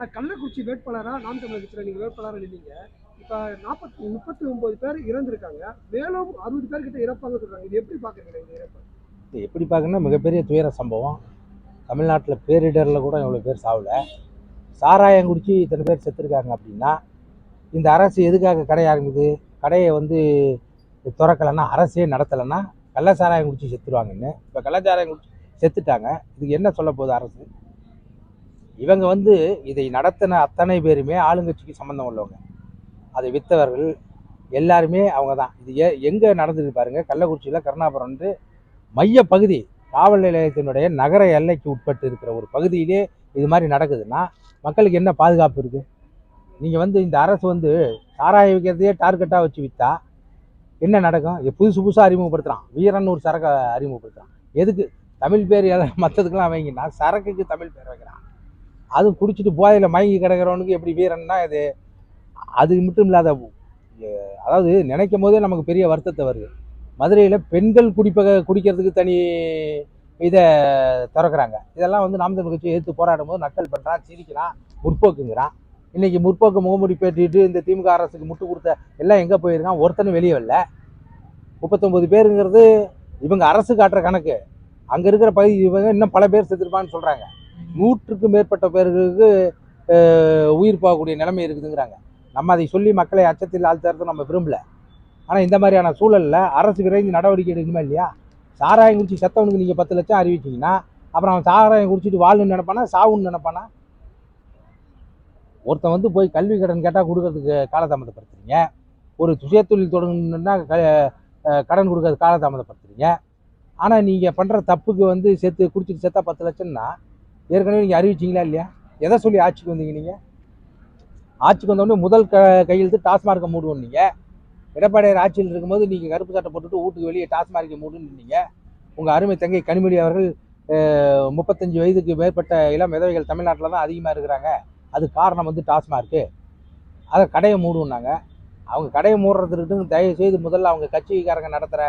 நான் கள்ளக்குறிச்சி வேட்பாளராக நாம் தமிழர் கட்சியில் நீங்கள் வேட்பாளராக நின்னீங்க. இப்போ நாற்பத்தி முப்பத்தி ஒம்பது பேர் இறந்திருக்காங்க. மேலும் அறுபது பேர் கிட்ட இறப்பாங்க சொல்கிறாங்க இது எப்படி பார்க்குறீங்க இந்த இறப்பு? இது எப்படி பார்க்கணும்னா மிகப்பெரிய துயர சம்பவம். தமிழ்நாட்டில் பேரிடரில் கூட இவ்வளோ பேர் சாவல. சாராயம் குடிச்சு இத்தனை பேர் செத்துருக்காங்க அப்படின்னா இந்த அரசு எதுக்காக கடை ஆரம்பிக்குது? கடையை வந்து திறக்கலைன்னா அரசே நடத்தலைன்னா கள்ள சாராயம் குடிச்சு செத்துருவாங்கன்னு. இப்போ கள்ளச்சாராயம் குடிச்சு செத்துட்டாங்க. இதுக்கு என்ன சொல்ல போகுது அரசு? இவங்க வந்து இதை நடத்தின அத்தனை பேருமே ஆளுங்கட்சிக்கு சம்மந்தம் உள்ளவங்க. அதை விற்றவர்கள் எல்லாருமே அவங்க தான். இது எ எங்கே நடந்துருக்கு பாருங்க. கள்ளக்குறிச்சியில் கருணாபுரம் வந்து மைய பகுதி காவல் நிலையத்தினுடைய நகர எல்லைக்கு உட்பட்டு இருக்கிற ஒரு பகுதியிலே இது மாதிரி நடக்குதுன்னா மக்களுக்கு என்ன பாதுகாப்பு இருக்குது நீங்கள் வந்து இந்த அரசு வந்து சாராய விற்கிறதையே டார்கெட்டாக வச்சு விற்றா என்ன நடக்கும்? இது புதுசு புதுசாக அறிமுகப்படுத்துகிறான் வீரன் ஒரு சரக்கை அறிமுகப்படுத்துகிறான் எதுக்கு? தமிழ் பேர் மற்றதுக்கெல்லாம் வைங்கன்னா சரக்குக்கு தமிழ் பேர் வைக்கிறான். அது குடிச்சிட்டு போதையில் மயங்கி கிடக்கிறவனுக்கு எப்படி வீரன்னா இது அது மட்டும் இல்லாத அதாவது நினைக்கும் போதே நமக்கு பெரிய வருத்தத்தை வருது. மதுரையில் பெண்கள் குடிப்பக குடிக்கிறதுக்கு தனி இதை திறக்கிறாங்க. இதெல்லாம் வந்து நாம் தமிழ் கட்சி எதிர்த்து போராடும் போது நக்கல் பண்ணுறான் சிரிக்கிறான் முற்போக்குங்கிறான். இன்னைக்கு முற்போக்கு முகமுடி பேட்டிட்டு இந்த திமுக அரசுக்கு முட்டு கொடுத்த எல்லாம் எங்கே போயிருக்கான்? ஒருத்தனும் வெளியே வரல. முப்பத்தொம்பது பேருங்கிறது இவங்க அரசு காட்டுற கணக்கு. அங்கே இருக்கிற பகுதி இவங்க இன்னும் பல பேர் செத்துருப்பான்னு சொல்கிறாங்க நூற்றுக்கு மேற்பட்ட பேர்களுக்கு உயிர் போகக்கூடிய நிலைமை இருக்குதுங்கிறாங்க. நம்ம அதை சொல்லி மக்களை அச்சத்தில் ஆழ்த்துறது நம்ம விரும்பல. ஆனால் இந்த மாதிரியான சூழலில் அரசு விரைந்து நடவடிக்கை எடுக்கணுமா இல்லையா? சாராயம் குடிச்சு செத்தவனுக்கு நீங்கள் பத்து லட்சம் அறிவிச்சீங்கன்னா அப்புறம் அவன் சாராயம் குடிச்சிட்டு வாழணும்னு நினைப்பானா சாவுன்னு நினைப்பானா? ஒருத்தன் வந்து போய் கல்வி கடன் கேட்டால் கொடுக்கறதுக்கு காலதாமதப்படுத்துறீங்க. ஒரு சுயதொழில் தொடங்கணுன்னா க கடன் கொடுக்கறது காலதாமதப்படுத்துறீங்க. ஆனால் நீங்கள் பண்ணுற தப்புக்கு வந்து செத்து குடிச்சிட்டு செத்தா பத்து லட்சம்னா ஏற்கனவே நீங்கள் அறிவிச்சிங்களா இல்லையா? எதை சொல்லி ஆட்சிக்கு வந்தீங்க நீங்கள் ஆட்சிக்கு வந்தோடனே முதல் க கையெழுத்து டாஸ்மார்க்கை மூடுவோம் நீங்கள் எடப்பாடியார் ஆட்சியில் இருக்கும்போது நீங்கள் கருப்பு சட்டை போட்டுட்டு வீட்டுக்கு வெளியே டாஸ்மார்க்கை மூடுன்னு நின்னீங்க உங்கள் அருமை தங்கை கனிமொழி அவர்கள் முப்பத்தஞ்சு வயதுக்கு மேற்பட்ட இளம் விதவைகள் தமிழ்நாட்டில் தான் அதிகமாக இருக்கிறாங்க. அது காரணம் வந்து டாஸ்மார்க்கு. அதை கடையை மூடுனாங்க அவங்க கடையை மூடுறதுக்கு தயவு செய்து முதல்ல அவங்க கட்சிக்காரங்க நடத்துகிற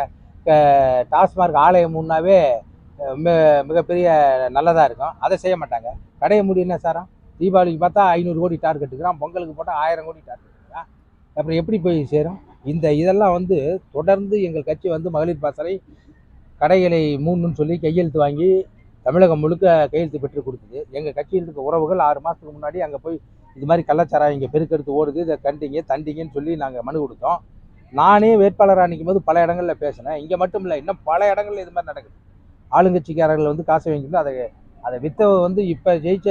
டாஸ்மார்க் ஆலயம் மூணாவே மிகப்பெரிய நல்லதாக இருக்கும். அதை செய்ய மாட்டாங்க. கடையை முடியும் என்ன சாரம் தீபாவளிக்கு பார்த்தா ஐநூறு கோடி டார்கெட்டுக்கிறான் பொங்கலுக்கு போட்டால் ஆயிரம் கோடி டார்கெட்டுக்கிறான் அப்புறம் எப்படி போய் சேரும்? இந்த இதெல்லாம் வந்து தொடர்ந்து எங்கள் கட்சி வந்து மகளிர் பாசறை கடைகளை மூணுன்னு சொல்லி கையெழுத்து வாங்கி தமிழகம் முழுக்க கையெழுத்து பெற்று கொடுத்தது. எங்கள் கட்சியில் இருக்க உறவுகள் ஆறு மாதத்துக்கு முன்னாடி அங்கே போய் இது மாதிரி கள்ளச்சாராயம் இங்கே பெருக்கெடுத்து ஓடுது. இதை கண்டிங்க தண்டிங்கன்னு சொல்லி நாங்கள் மனு கொடுத்தோம். நானே வேட்பாளராக நிற்கும் போது பல இடங்களில் பேசினேன். இங்கே மட்டும் இல்லை இன்னும் பல இடங்களில் இது மாதிரி நடக்குது. ஆளுங்கட்சிக்காரர்கள் வந்து காசை வாங்கிட்டு அதை அதை வித்தவ வந்து இப்போ ஜெயிச்ச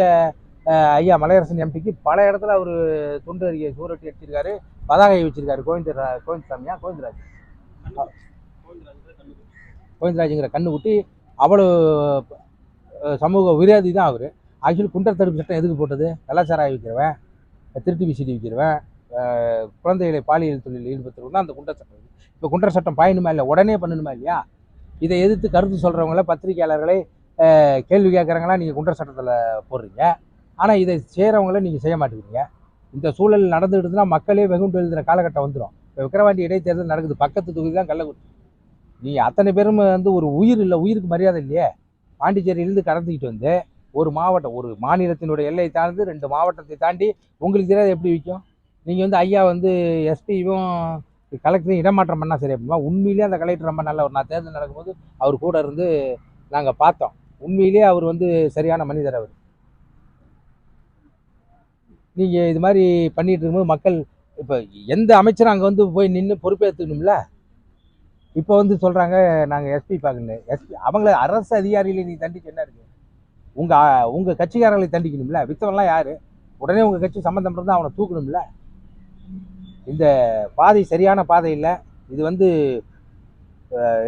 ஐயா மலையரசன் எம்பிக்கு பல இடத்துல அவர் துண்டு அறிக்கை சூரட்டி அடிச்சிருக்காரு பதாகை வச்சிருக்காரு கோவிந்தரா கோவிந்தசாமியா கோவிந்தராஜ்? கோவிந்தராஜுங்கிற கண்ணு குட்டி அவ்வளோ சமூக விரோதி தான் அவர். ஆக்சுவலி குண்டர் தடுப்பு சட்டம் எதுக்கு போட்டது? கலாச்சாரம் விற்கிறவன் திருட்டு விசிடி விற்கிறவன் குழந்தைகளை பாலியல் தொழிலில் ஈடுபடுத்துறவங்க அந்த குண்டர் சட்டம். இப்போ குண்டர் சட்டம் பயனுமா இல்லை உடனே பண்ணணுமா இல்லையா? இதை எதிர்த்து கருத்து சொல்கிறவங்கள பத்திரிகையாளர்களை கேள்வி கேட்குறவங்களா நீங்கள் குண்டர் சட்டத்தில் போடுறீங்க. ஆனால் இதை செய்கிறவங்கள நீங்கள் செய்ய மாட்டேங்கிறீங்க. இந்த சூழல் நடந்துக்கிட்டுனா மக்களே வெகுண்டு எழுதுகிற காலகட்டம் வந்துடும் இப்போ விக்கிரவாண்டி இடைத்தேர்தல் நடக்குது. பக்கத்து தொகுதி தான் கள்ளக்குறிச்சி. நீ அத்தனை பேரும் வந்து ஒரு உயிர் இல்லை உயிருக்கு மரியாதை இல்லையே? பாண்டிச்சேரியிலேருந்து கடந்துக்கிட்டு வந்து ஒரு மாவட்டம் ஒரு மாநிலத்தினுடைய எல்லையை தாழ்ந்து ரெண்டு மாவட்டத்தை தாண்டி உங்களுக்கு தெரியாது எப்படி விற்கும்? நீங்கள் வந்து ஐயா வந்து எஸ்பியும் கலெக்டரையும் இடமாற்றம் பண்ணால் சரி அப்படின்னா உண்மையிலேயே அந்த கலெக்டர் ரொம்ப நல்ல ஒரு நான் தேர்தல் நடக்கும்போது அவர் கூட இருந்து நாங்கள் பார்த்தோம். உண்மையிலேயே அவர் வந்து சரியான மனிதர் அவர். நீங்கள் இது மாதிரி பண்ணிகிட்டு இருக்கும்போது மக்கள் இப்போ எந்த அமைச்சரும் அங்கே வந்து போய் நின்று பொறுப்பேற்றுக்கணும்ல இப்போ வந்து சொல்கிறாங்க நாங்கள் எஸ்பி பார்க்கணும் எஸ்பி அவங்கள அரசு அதிகாரிகளை நீ தண்டிச்சு என்ன இருக்கு? உங்கள் உங்கள் கட்சிக்காரர்களை தண்டிக்கணும்ல? வித்தவன்லாம் யார்? உடனே உங்கள் கட்சி சம்மந்தம் இருந்தால் அவனை தூக்கணும்ல? இந்த பாதை சரியான பாதை இல்லை. இது வந்து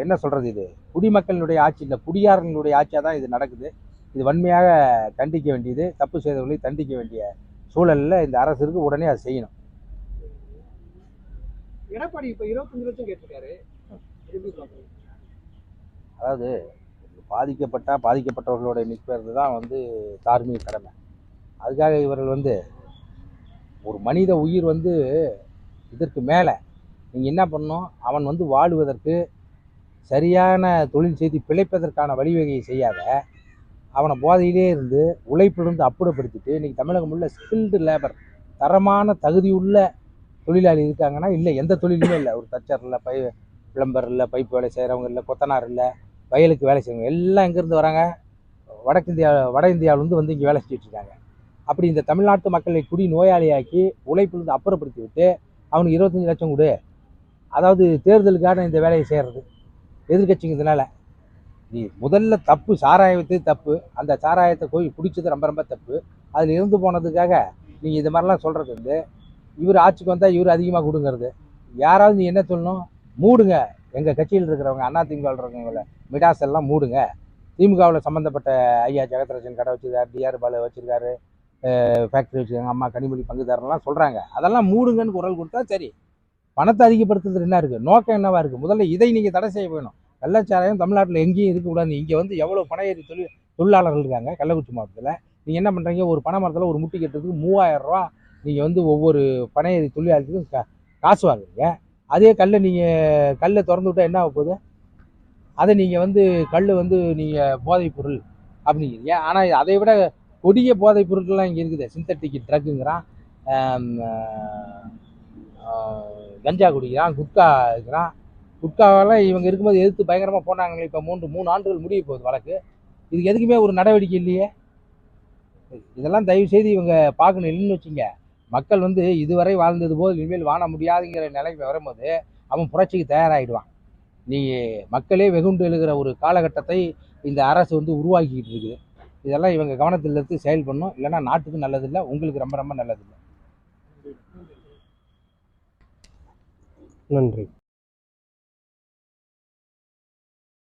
என்ன சொல்கிறது இது? குடிமக்களினுடைய ஆட்சி இல்லை. குடியாரர்களுடைய ஆட்சியாக தான் இது நடக்குது. இது வன்மையாக கண்டிக்க வேண்டியது தப்பு செய்தவர்களை தண்டிக்க வேண்டிய சூழலில் இந்த அரசு இருக்கு. உடனே அதை செய்யணும். எடப்பாடி இப்போ இருபத்தஞ்சு லட்சம் கேட்டிருக்காரு. அதாவது பாதிக்கப்பட்ட பாதிக்கப்பட்டவர்களோட நிற்பது தான் வந்து தார்மீக கடமை. அதுக்காக இவர்கள் வந்து ஒரு மனித உயிர் வந்து இதற்கு மேலே நீங்கள் என்ன பண்ணணும்? அவன் வந்து வாழுவதற்கு சரியான தொழில் செய்து பிழைப்பதற்கான வழிவகையை செய்யாத அவனை போதையிலே இருந்து உழைப்பிலிருந்து அப்புறப்படுத்திட்டு இன்றைக்கி தமிழகம் உள்ள ஸ்கில்டு லேபர் தரமான தகுதியுள்ள தொழிலாளி இருக்காங்கன்னா இல்லை எந்த தொழிலுமே இல்லை. ஒரு தச்சர் இல்லை பை பிளம்பர் இல்லை பைப் வேலை செய்கிறவங்க இல்லை கொத்தனார் இல்லை வயலுக்கு வேலை செய்யறவங்க எல்லாம் எங்கேருந்து வராங்க? வடக்கிந்தியா வட இந்தியாவிலேருந்து வந்து இங்கே வேலை செஞ்சிட்ருக்காங்க அப்படி இந்த தமிழ்நாட்டு மக்களை குடி நோயாளியாக்கி உழைப்பிலிருந்து அப்புறப்படுத்தி விட்டு அவனுக்கு இருபத்தஞ்சி லட்சம் கொடு. அதாவது தேர்தலுக்கான இந்த வேலையை செய்கிறது எதிர்கட்சிங்க இதனால் நீ முதல்ல தப்பு சாராயத்தே தப்பு. அந்த சாராயத்தை போய் பிடிச்சது ரொம்ப ரொம்ப தப்பு. அதில் இருந்து போனதுக்காக நீங்கள் இது மாதிரிலாம் சொல்கிறது வந்து இவர் ஆட்சிக்கு வந்தால் இவர் அதிகமாக கொடுங்கிறது. யாராவது நீ என்ன சொல்லணும்? மூடுங்க. எங்கள் கட்சியில் இருக்கிறவங்க அண்ணா திமுகவில் இருக்கிறவங்கள மிடாஸ் எல்லாம் மூடுங்க. திமுகவில் சம்மந்தப்பட்ட ஐயா ஜெகத்ராஜன் கடை வச்சிருக்காரு டிஆர் பாலு வச்சுருக்காரு ஃபேக்ட்ரி வச்சுருக்காங்க அம்மா கனிமொழி பங்குதாரர்லாம் சொல்கிறாங்க அதெல்லாம் மூடுங்கன்னு குரல் கொடுத்தா சரி. பணத்தை அதிகப்படுத்துறது என்ன இருக்குது நோக்கம் என்னவாக இருக்குது முதல்ல இதை நீங்கள் தடை செய்ய வேணும். கள்ளச்சாராயம் தமிழ்நாட்டில் எங்கேயும் இருக்கக்கூடாது. இங்கே வந்து எவ்வளோ பனையேறி தொழில் தொழிலாளர்கள் இருக்காங்க கள்ளக்குறிச்சி மாவட்டத்தில். நீங்கள் என்ன பண்ணுறீங்க ஒரு பனை மரத்தில் ஒரு முட்டி கட்டுறதுக்கு மூவாயிரரூவா நீங்கள் வந்து ஒவ்வொரு பனையேறி தொழிலாளர்களுக்கும் கா காசு வாங்குறீங்க. அதே கல்லை நீங்கள் கல்லை திறந்து விட்டால் என்ன ஆக போகுது? அதை நீங்கள் வந்து கல் வந்து நீங்கள் போதைப் பொருள் அப்படிங்கிறீங்க. ஆனால் அதை விட கொடிய போதைப் பொருட்கள்லாம் இங்கே இருக்குது. சிந்தட்டிக் ட்ரக்குங்கிறான் கஞ்சா குடிக்கிறான் குட்கா இருக்கிறான். குட்காவெல்லாம் இவங்க இருக்கும்போது எதிர்த்து பயங்கரமாக போனாங்களே இப்போ மூன்று மூணு ஆண்டுகள் முடிய போகுது வழக்கு. இதுக்கு எதுக்குமே ஒரு நடவடிக்கை இல்லையே. இதெல்லாம் தயவு செய்து இவங்க பார்க்கணும் இல்லைன்னு வச்சுங்க. மக்கள் வந்து இதுவரை வாழ்ந்தது போது இனிமேல் வாழ முடியாதுங்கிற நிலைக்கு வரும்போது அவன் புரட்சிக்கு தயாராகிடுவான் நீ மக்களே வெகுண்டு எழுகிற ஒரு காலகட்டத்தை இந்த அரசு வந்து உருவாக்கிக்கிட்டு இருக்குது. இதெல்லாம் இவங்க கவனத்தில் எடுத்து செயல் பண்ணும். இல்லைன்னா நாட்டுக்கு நல்லதில்லை உங்களுக்கு ரொம்ப ரொம்ப நல்லதில்லை. நன்றி.